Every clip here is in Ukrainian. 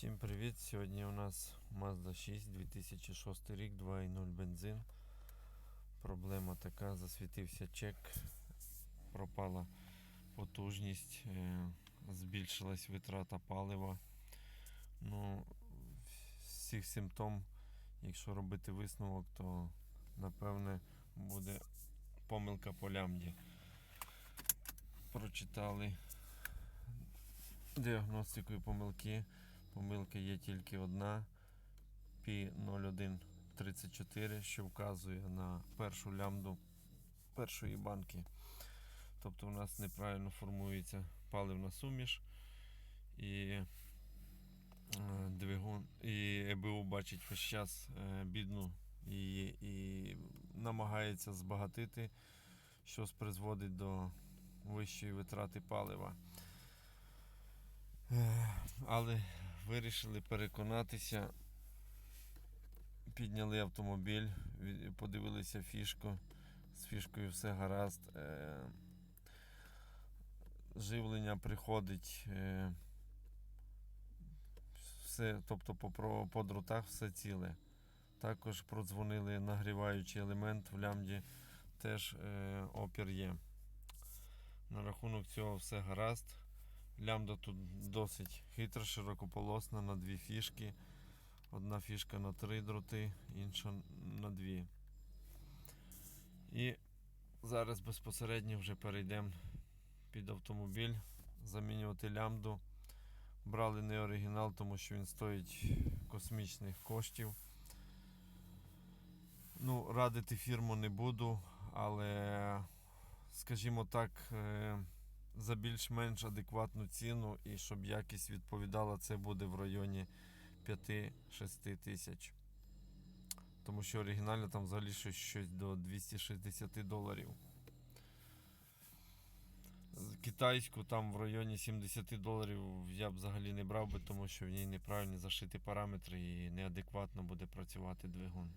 Всім привіт! Сьогодні у нас Mazda 6 2006 рік, 2.0 бензин. Проблема така, засвітився чек, пропала потужність, е, збільшилась витрата палива. Ну, цих симптом, якщо робити висновок, то напевне буде помилка по лямді. Прочитали діагностикою помилки. Помилка є тільки одна P0134, що вказує на першу лямду першої банки. Тобто у нас неправильно формується паливна суміш і е, двигун, і ЕБУ бачить весь час е, бідну її і намагається збагатити, що призводить до вищої витрати палива. Е, Але вирішили переконатися. Підняли автомобіль, подивилися фішку. З фішкою все гаразд. Е, Живлення приходить. е, Все, тобто по, дротах все ціле. Також продзвонили нагріваючий елемент в лямді, теж е, опір є. На рахунок цього все гаразд. Лямда тут досить хитра, широкополосна на дві фішки. Одна фішка на три дроти, інша на дві. І зараз безпосередньо вже перейдемо під автомобіль, замінювати лямду. Брали не оригінал, тому що він стоїть космічних коштів. Ну, радити фірму не буду, але, скажімо так, е, за більш-менш адекватну ціну і щоб якість відповідала, це буде в районі 5-6 тисяч. Тому що оригінально там взагалі щось, до 260 доларів. Китайську там в районі 70 доларів я б взагалі не брав би, тому що в ній неправильно зашиті параметри і неадекватно буде працювати двигун.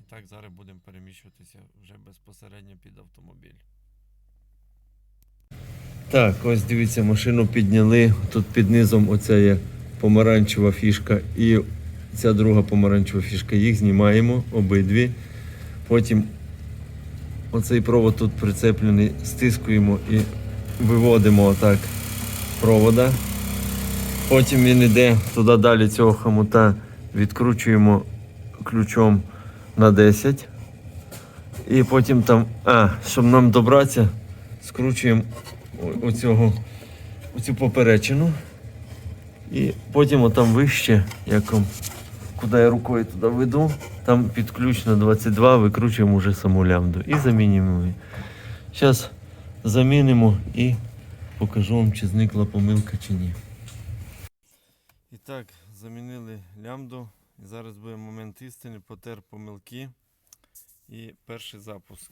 І так зараз будемо переміщуватися вже безпосередньо під автомобіль. Так, ось дивіться, машину підняли. Тут під низом оця є помаранчева фішка і ця друга помаранчева фішка. Їх знімаємо обидві. Потім оцей провод тут прицеплений, стискуємо і виводимо отак провода. Потім він йде туди далі цього хомута, відкручуємо ключом на 10. І потім там, а, щоб нам добратися, скручуємо оцього, оцю поперечину. І потім отам вище, як куди я рукою туди веду, там під ключ на 22 викручуємо вже саму лямду і замінюємо її. Зараз замінимо і покажу вам, чи зникла помилка чи ні. І так, замінили лямду. І зараз буде момент істини, потер помилки і перший запуск.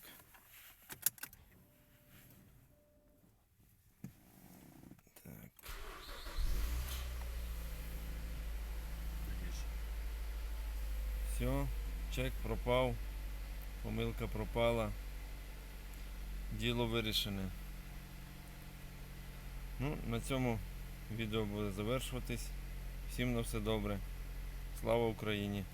Все, чек пропав, помилка пропала. Діло вирішене. Ну, на цьому відео буде завершуватись. Всім на все добре. Слава Україні!